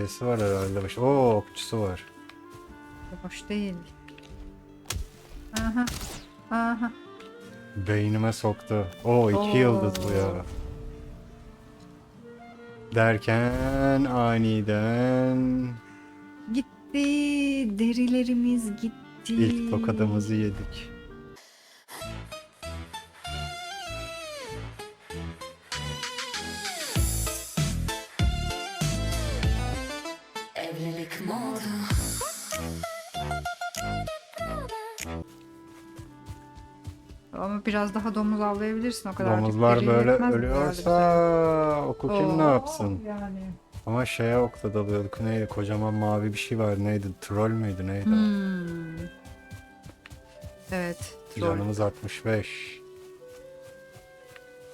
Seviyesi var herhalde. Baş... Oo okçusu var. Boş değil. Aha. Aha. Beynime soktu. Oo iki Oo. yıldız bu ya. Derken aniden Gitti. Derilerimiz gitti. ilk tokadımızı yedik. Ama biraz daha domuz avlayabilirsin o kadar. Domuzlar böyle ölüyorsa oku kim ne yapsın? Yani. Ama şeye okta dalıyorduk. Neydi? Kocaman mavi bir şey var. Neydi? Troll müydü? Neydi? Hmm. Evet. Troll. Canımız 65.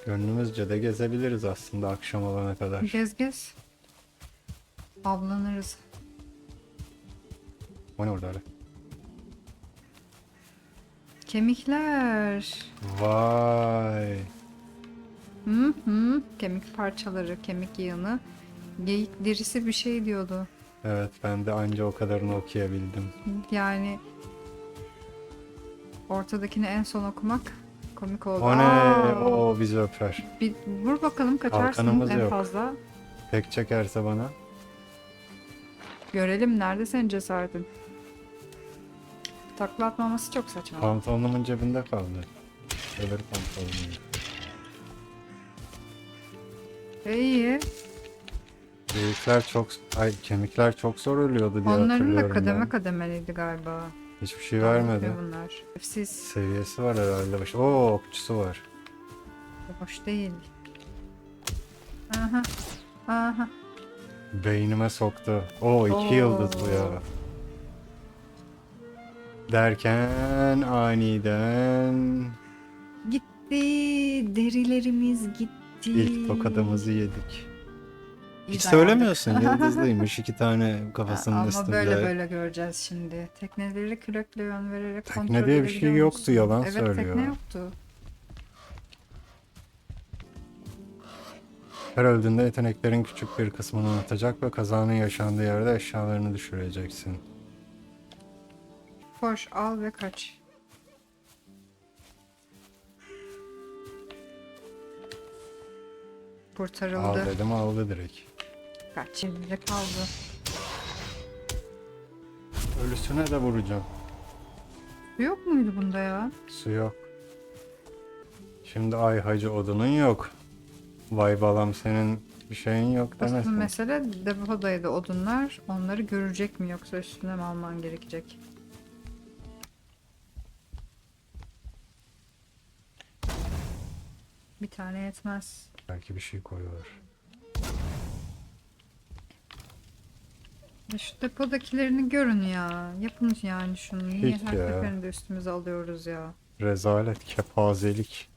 Gönlümüzce de gezebiliriz aslında akşam olana kadar. Gez gez. Avlanırız. O ne orada öyle? Kemikler. Vay. Hı hı. Kemik parçaları, kemik yığını. Geyik derisi bir şey diyordu. Evet ben de anca o kadarını okuyabildim. Yani ortadakini en son okumak komik oldu. O ne? Aa, O bizi öper. Bir vur bakalım kaçarsın Kalkanımız en yok. fazla. Tek çekerse bana. Görelim nerede senin cesaretin. Takla atmaması çok saçma. Pantolonumun cebinde kaldı. Öbür pantolonum. E, iyi. Büyükler çok... Ay kemikler çok zor ölüyordu diye Onların da hatırlıyorum kademe ben. kademeliydi galiba. Hiçbir şey vermedi. Bunlar. Siz Seviyesi var herhalde. Baş... Oo okçusu var. hoş değil. Aha. Aha. Beynime soktu. Oo iki Oo. yıldız bu ya. Derken aniden Gitti. Derilerimiz gitti. ilk tokadımızı yedik. İyi Hiç dayandık. söylemiyorsun yıldızlıymış iki tane kafasının Ama üstünde. böyle böyle göreceğiz şimdi. Tekneleri kürekle yön vererek Tekne kontrol diye bir şey yoktu, musun? yalan evet, söylüyor. tekne yoktu. Her öldüğünde yeteneklerin küçük bir kısmını unutacak ve kazanın yaşandığı yerde eşyalarını düşüreceksin. Koş al ve kaç. Al Kurtarıldı. dedim aldı direkt. Kaç. Elinde kaldı. Ölüsüne de vuracağım. Bu Yok muydu bunda ya? Su yok. Şimdi ay hacı odunun yok. Vay balam senin bir şeyin yok Asıl demesin. mesele depodaydı odunlar. Onları görecek mi yoksa üstüne mi alman gerekecek? Bir tane yetmez. Belki bir şey koyuyor. Ya Şu depodakilerini görün ya. Yapın yani şunu. Niye Hiç her ya. seferinde üstümüze alıyoruz ya? Rezalet, kepazelik.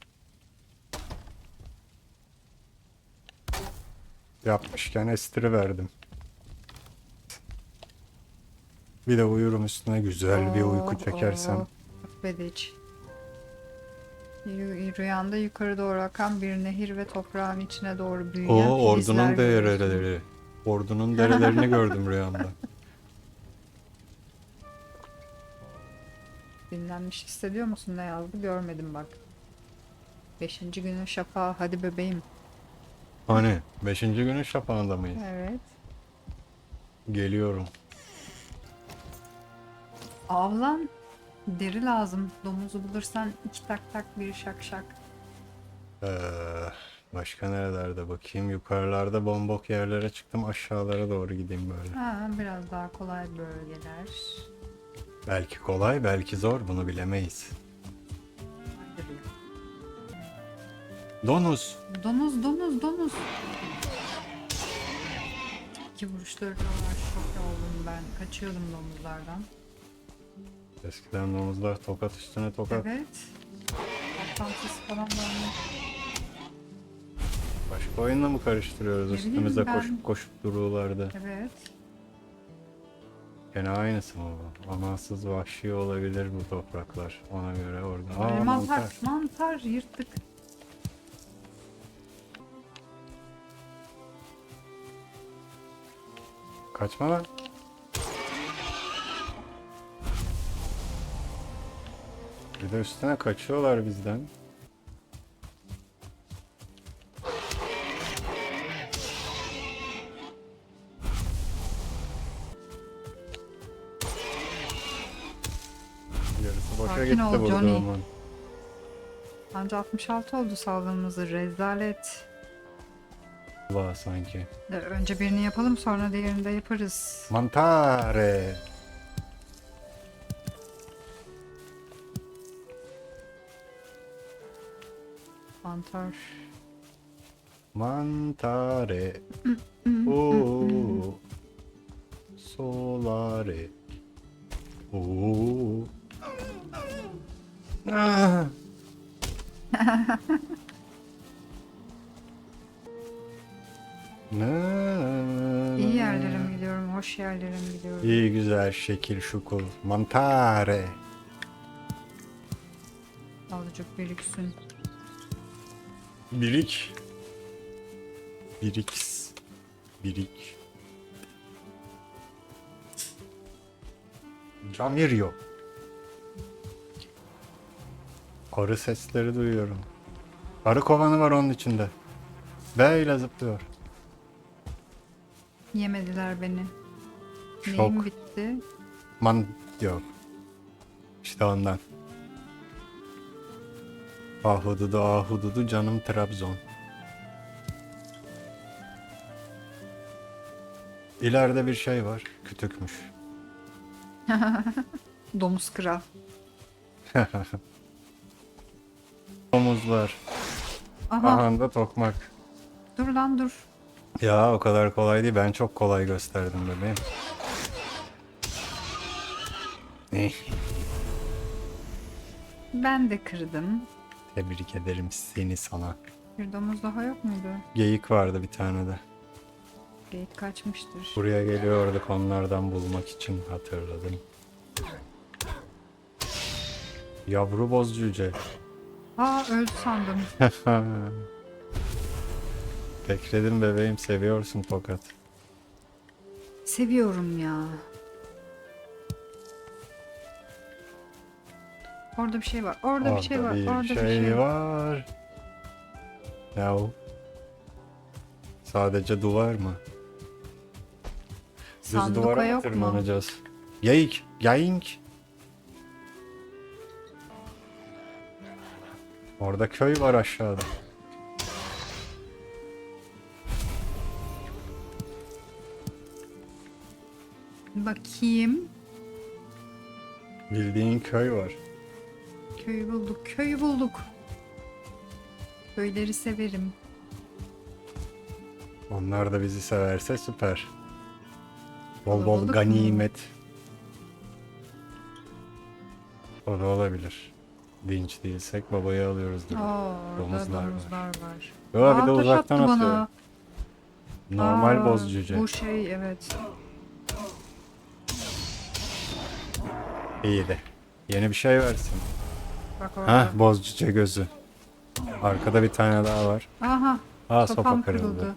Yapmışken estiri verdim. Bir de uyurum üstüne güzel bir uyku Oh, çekersem. oh. Affedici. Rü- Rüyanda yukarı doğru akan bir nehir ve toprağın içine doğru büyüyen O ordunun dereleri. Ordunun derelerini gördüm rüyamda. Dinlenmiş hissediyor musun ne yazdı görmedim bak. Beşinci günün şafağı hadi bebeğim. Hani? Beşinci günün şapağında mıyız? Evet. Geliyorum. Avlan. Deri lazım. Domuzu bulursan iki tak tak bir şak şak. Ee, başka nerelerde bakayım? Yukarılarda bombok yerlere çıktım. Aşağılara doğru gideyim böyle. Ha, biraz daha kolay bölgeler. Belki kolay, belki zor. Bunu bilemeyiz. Donuz. Domuz domuz domuz. İki vuruşları var. Şok oldum ben. Kaçıyordum domuzlardan. Eskiden domuzlar tokat üstüne tokat. Evet. Atlantis falan var. Başka oyunla mı karıştırıyoruz? Ne bileyim Üstümüze ben. koşup koşup duruyorlardı. Evet. Gene aynısı mı bu? Amansız vahşi olabilir bu topraklar. Ona göre orada. Aa mantar, mantar. mantar yırttık. Kaçma lan. Bir de üstüne kaçıyorlar bizden. Yarısı boşa Sakin gitti ol Johnny. Bence 66 oldu sağlığımızı. Rezalet. Allah sanki. Önce birini yapalım sonra diğerini de yaparız. Mantare. Mantar. Mantare. Oo. Solare. Oo. Ah. İyi yerlere mi gidiyorum? Hoş yerlere mi gidiyorum? İyi güzel şekil şukul. Mantare. Azıcık biriksin. Birik. Biriks. Birik. Camirio. Arı sesleri duyuyorum. Arı kovanı var onun içinde. B ile zıplıyor. Yemediler beni. Şok. Neyim bitti? Man yok. İşte ondan. Ahududu ahududu canım Trabzon. İleride bir şey var. Kütükmüş. Domuz kral. Omuzlar. Aha Aha da tokmak. dur lan dur. Ya o kadar kolay değil. Ben çok kolay gösterdim bebeğim. Ben de kırdım. Tebrik ederim seni sana. Bir domuz daha yok muydu? Geyik vardı bir tane de. Geyik kaçmıştır. Buraya geliyorduk onlardan bulmak için hatırladım. Yavru boz cüce. Aa öldü sandım. Bekledim bebeğim seviyorsun tokat. Seviyorum ya. Orada bir şey var. Orada, bir şey var. bir Orada şey, bir şey var. Ya o. Sadece duvar mı? Düz Sanduka duvara yok mu? tırmanacağız? Geyik, geyik. Orada köy var aşağıda. Bakayım. Bildiğin köy var. Köyü bulduk. Köyü bulduk. Köyleri severim. Onlar da bizi severse süper. Bol bol Kalabalık mı? ganimet. O da olabilir. Dinç değilsek babayı alıyoruzdur. Aa, orada Domuzlar domuzlar, var. var. Yo, bir de taş uzaktan attı atıyor. bana. Normal Aa, boz cüce. Bu şey evet. İyi de. Yeni bir şey versin. Bak orada. Boz cüce gözü. Arkada bir tane daha var. Aha. Aa Sopam sopa kırıldı. kırıldı.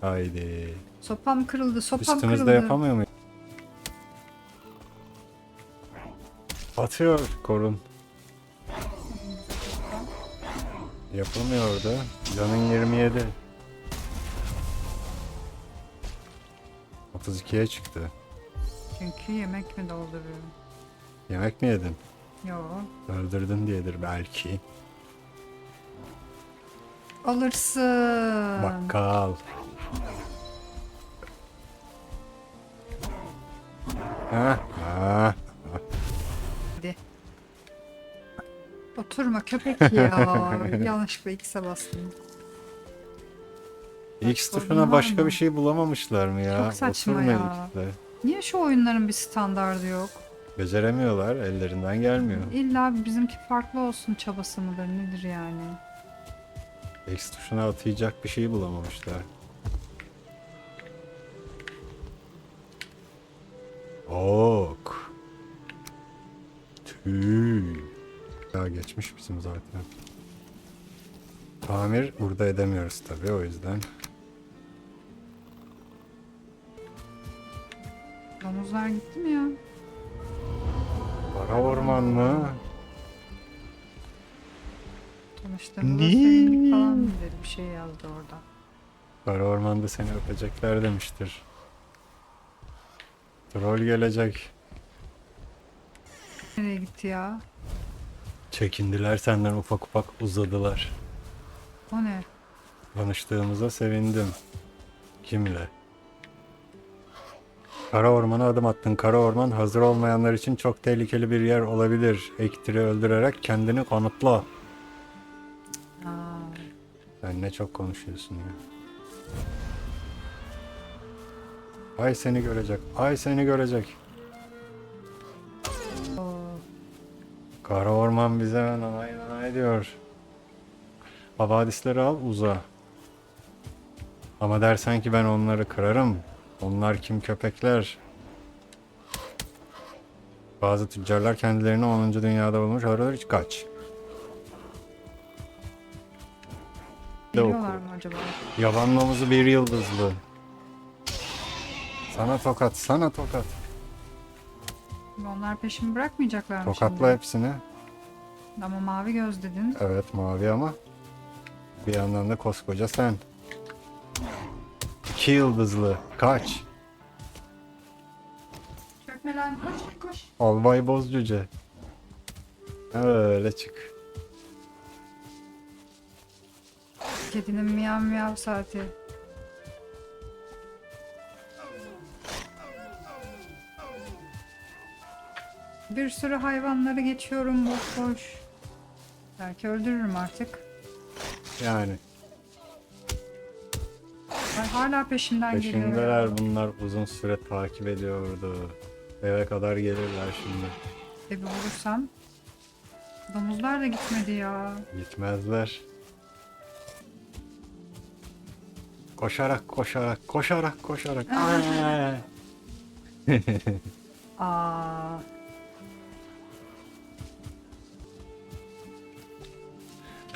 Haydi. Sopam kırıldı. Sopam Üstümüzde kırıldı. yapamıyor muyuz? Atıyor korun. Yapılmıyordu. Canın 27. 32'ye çıktı. Çünkü yemek mi dolduruyor? Yemek mi yedin? Yo. Öldürdün diyedir belki. Alırsın. Bakkal. Ha, ha. Hadi. Oturma köpek ya. Yanlışlıkla X'e bastım. X tuşuna başka mı? bir şey bulamamışlar mı ya? Çok saçma Oturmuyor ya. X'de. Niye şu oyunların bir standardı yok? Beceremiyorlar, ellerinden gelmiyor. İlla bizimki farklı olsun çabası mıdır nedir yani? X tuşuna atayacak bir şey bulamamışlar. Ok. Tüy. Ya geçmiş bizim zaten. Tamir burada edemiyoruz tabii o yüzden. Domuzlar gitti mi ya? Kara orman mı? Tanıştığımızda Ne? falan dedi. Bir şey yazdı orada. Kara ormanda seni öpecekler demiştir. Troll gelecek. Nereye gitti ya? Çekindiler senden ufak ufak uzadılar. O ne? Tanıştığımıza sevindim. Kimle? Kara ormana adım attın. Kara orman hazır olmayanlar için çok tehlikeli bir yer olabilir. Ektir'i öldürerek kendini kanıtla. Aa, Sen ne çok konuşuyorsun ya. Ay seni görecek. Ay seni görecek. Kara orman bize nanay nanay diyor. Havadisleri al uza. Ama dersen ki ben onları kırarım. Onlar kim köpekler? Bazı tüccarlar kendilerini 10. dünyada bulmuş. Oralar hiç kaç. Geliyorlar mı acaba? Yaban domuzu bir yıldızlı. Sana tokat, sana tokat. Onlar peşimi bırakmayacaklar mı Tokatla şimdi? hepsini. Ama mavi göz dedin. Evet mavi ama bir yandan da koskoca sen. İki yıldızlı. Kaç? Çökme lan koş koş. Albay boz cüce. Öyle çık. Kedinin miyav miyav saati. Bir sürü hayvanları geçiyorum boş boş. Belki öldürürüm artık. Yani Ay, hala peşimden geliyor. peşindeler bunlar uzun süre takip ediyordu. Eve kadar gelirler şimdi. Evi bulursam. Domuzlar da gitmedi ya. Gitmezler. Koşarak koşarak koşarak koşarak. Aa! Aa,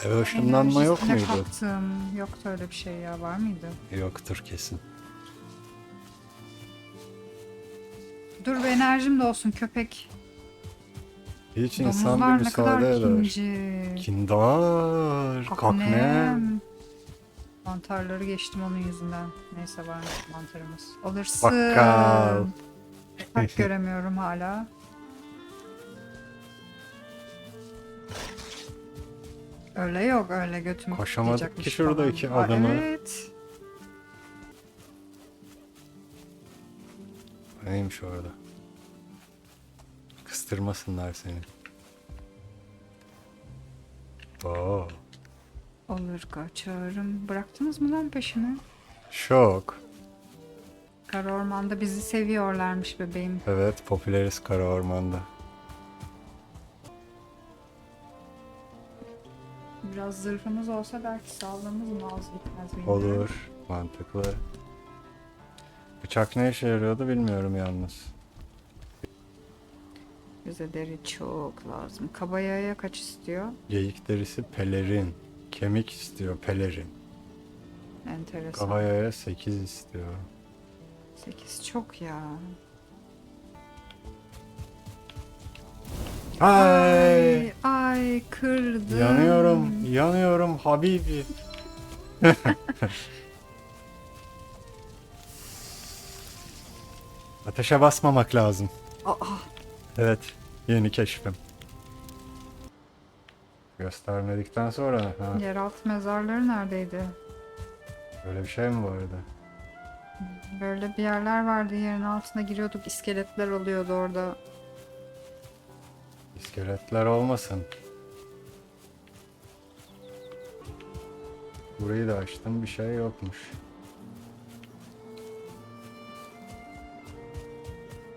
Eve ışınlanma yok muydu? kaptım. Yoktu öyle bir şey ya var mıydı? Yoktur kesin. Dur be enerjim de olsun köpek. Hiç insan Domuzlar bir ne kadar müsaade eder. kinci. Kindar, kaknem. Kaknem. Mantarları geçtim onun yüzünden. Neyse var mantarımız. Alırsın. Bakkal. Bak göremiyorum hala. Öyle yok öyle götüm Koşamadık ki şurada falan. iki Aa. Evet. Neymiş orada? Kıstırmasınlar seni. Oo. Olur kaçarım. Bıraktınız mı lan peşimi? Şok. Kara ormanda bizi seviyorlarmış bebeğim. Evet, popüleriz kara ormanda. Biraz zırhımız olsa belki sağlığımız mı az gitmez bilmiyorum. Olur. Mantıklı. Bıçak ne işe yarıyordu bilmiyorum yalnız. Bize deri çok lazım. Kabayaya kaç istiyor? Geyik derisi pelerin. Kemik istiyor pelerin. Enteresan. Kabayaya 8 istiyor. 8 çok ya. Ay! Ay, ay kırdım. Yanıyorum, yanıyorum Habibi. Ateşe basmamak lazım. Aa, Evet, yeni keşfim. Göstermedikten sonra ha, yeraltı mezarları neredeydi? öyle bir şey mi vardı? Böyle bir yerler vardı yerin altına giriyorduk iskeletler oluyordu orada. İskeletler olmasın. Burayı da açtım, bir şey yokmuş.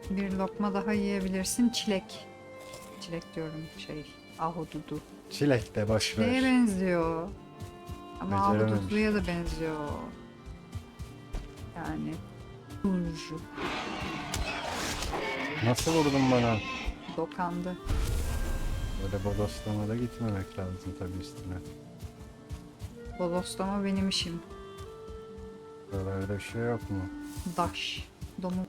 Bir lokma daha yiyebilirsin çilek. Çilek diyorum şey ahududu. Çilek de boş ver. Neye benziyor? Ama ahududluya da benziyor. Yani turju. Nasıl vurdun bana? Dokandı. Böyle bodoslama da gitmemek lazım tabii üstüne. Bodoslama benim işim. Buralarda bir şey yok mu? Daş. Domu.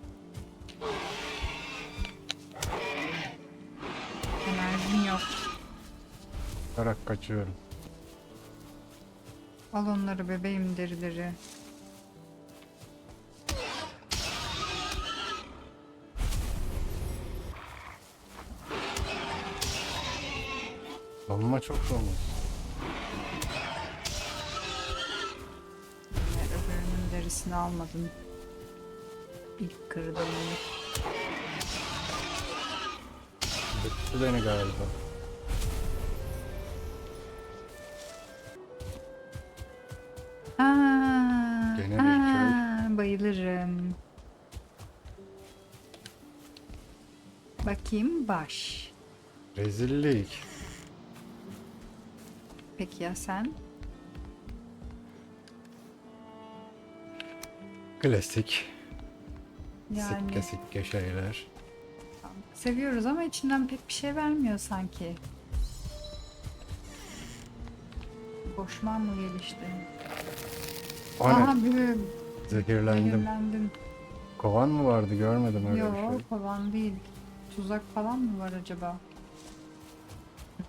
Enerjim yok. Karak kaçıyorum. Al onları bebeğim derileri. Donma çok donmuş. Derisini almadım. İlk kırdığımı. Bıktı beni galiba. Aa, Gene bir aa, bayılırım. Bakayım baş. Rezillik. Peki ya sen? Klasik. Yani Sikke sikke şeyler. seviyoruz ama içinden pek bir şey vermiyor sanki. Boşman mı gelişti? O ne? Aha büyü. Zehirlendim. Zehirlendim. Kovan mı vardı görmedim öyle bir Yok şey. kovan değil. Tuzak falan mı var acaba?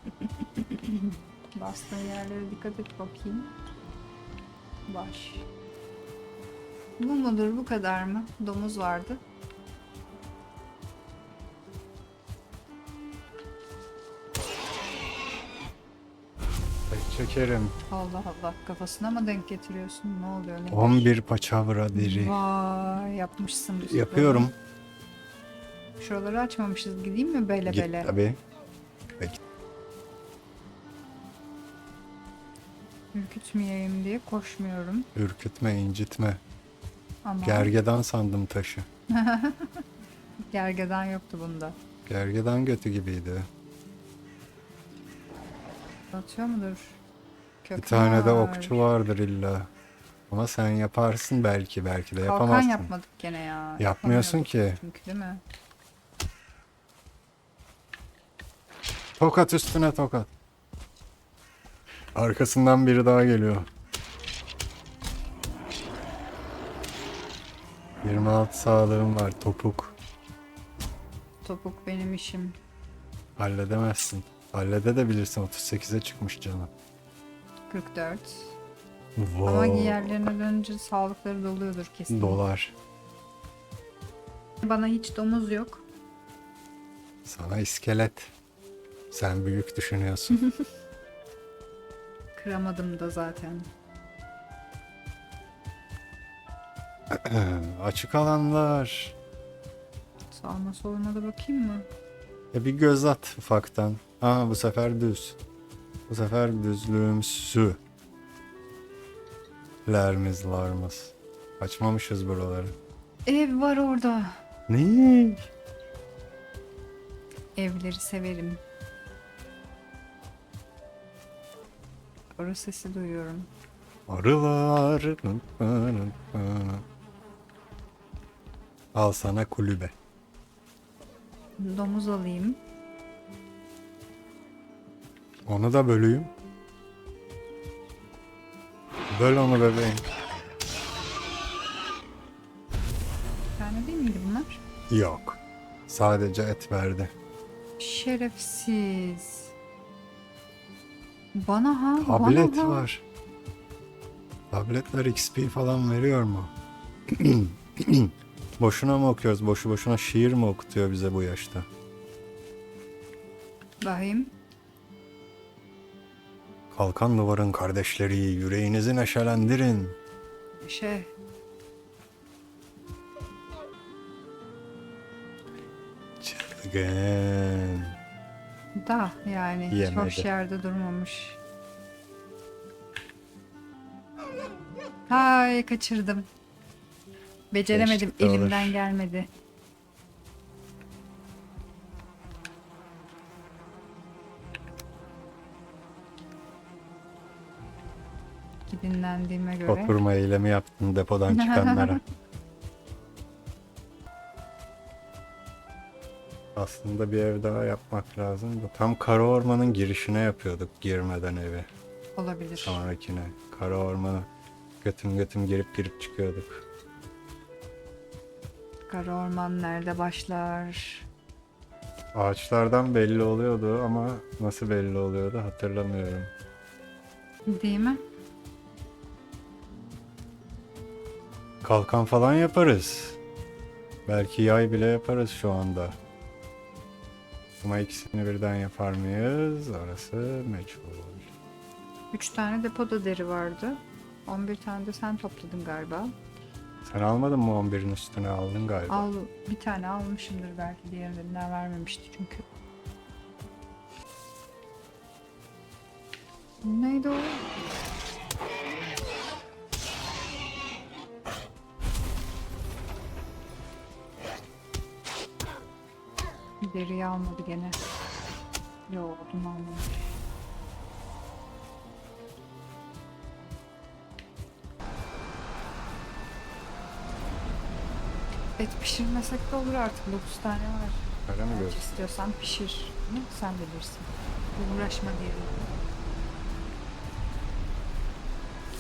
Bastığın yerlere dikkat et bakayım. Baş. Bu mudur bu kadar mı? Domuz vardı. Ay, Çekerim. Allah Allah kafasına mı denk getiriyorsun? Ne oluyor? Ne 11 paçavra deri. Vay yapmışsın. bir sürü. Yapıyorum. Şuraları açmamışız. Gideyim mi böyle Git böyle? tabi. Peki. Ürkütmeyeyim diye koşmuyorum. Ürkütme, incitme. Ama Gergedan sandım taşı. gergedan yoktu bunda. Gergedan götü gibiydi. Atıyor mudur? Bir Kökler. tane de okçu vardır illa. Ama sen yaparsın belki, belki de Kalkan yapamazsın. yapmadık gene ya. Yapmıyorsun ki. Çünkü değil mi? Tokat üstüne tokat. Arkasından biri daha geliyor. 26 sağlığım var topuk. Topuk benim işim. Halledemezsin. Halledebilirsin 38'e çıkmış canım. 44. Wow. Ama yerlerine dönünce sağlıkları doluyordur kesin. Dolar. Bana hiç domuz yok. Sana iskelet. Sen büyük düşünüyorsun. Kıramadım da zaten. Açık alanlar. Sağıma soluma da bakayım mı? E bir göz at ufaktan. Aa bu sefer düz. Bu sefer düzlüğümsü. Lermiz larmız. Açmamışız buraları. Ev var orada. Ne? Evleri severim. Arı sesi duyuyorum. Arılar. Al sana kulübe. Domuz alayım. Onu da böleyim. Böl onu bebeğim. Tane değil miydi bunlar? Yok. Sadece et verdi. Şerefsiz. Bana ha. Tablet bana ha. var. Tabletler XP falan veriyor mu? boşuna mı okuyoruz? Boşu boşuna şiir mi okutuyor bize bu yaşta? Bakayım. Kalkan duvarın kardeşleri, yüreğinizi neşelendirin. Şey. Çılgın. Da yani hiç Yemedi. hoş yerde durmamış. Hay kaçırdım. Beceremedim. Beşlik de olur. Elimden gelmedi. Ki Dinlendiğime göre. Oturma eylemi yaptın depodan çıkanlara. Aslında bir ev daha yapmak lazım. Tam Kara Orman'ın girişine yapıyorduk girmeden evi. Olabilir. Sonrakine. Kara Orman'a götüm götüm girip girip çıkıyorduk. Kara orman nerede başlar? Ağaçlardan belli oluyordu ama nasıl belli oluyordu hatırlamıyorum. Değil mi? Kalkan falan yaparız. Belki yay bile yaparız şu anda. Ama ikisini birden yapar mıyız? Orası meçhul. 3 tane depoda deri vardı. 11 tane de sen topladın galiba. Sen almadın mı 11'in üstüne aldın galiba. Al bir tane almışımdır belki diğerlerinden vermemişti çünkü. Neydi o? Deriyi almadı gene. Yo odun almadı. Et pişirmesek de olur artık. 9 tane var. Öyle mi diyorsun? istiyorsan pişir. Ne? Sen bilirsin. Uğraşma diyelim.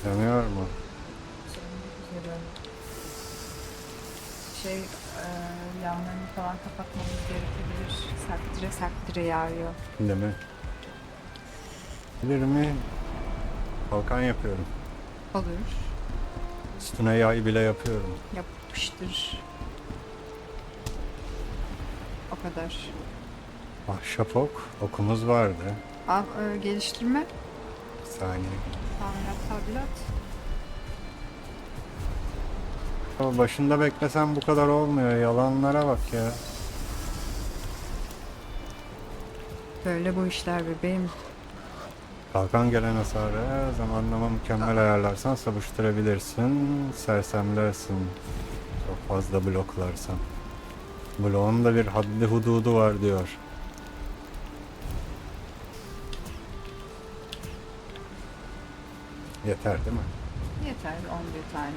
Yanıyor mu? Şey, e, yanlarını falan kapatmamız gerekebilir. Serptire serptire yağıyor. Değil mi? Bilir mi? Kalkan yapıyorum. Olur. Üstüne yay bile yapıyorum. Yapıştır. Kadar. Ahşap ok. Okumuz vardı. Al, e, geliştirme. Bir saniye. Tamirat, tabilat. Ama başında beklesem bu kadar olmuyor. Yalanlara bak ya. Böyle bu işler bebeğim. Kalkan gelen hasarı zamanlama mükemmel ayarlarsan savuşturabilirsin. Sersemlersin. Çok fazla bloklarsan. Bloğun da bir haddi hududu var diyor. Yeter değil mi? Yeter 11 tane.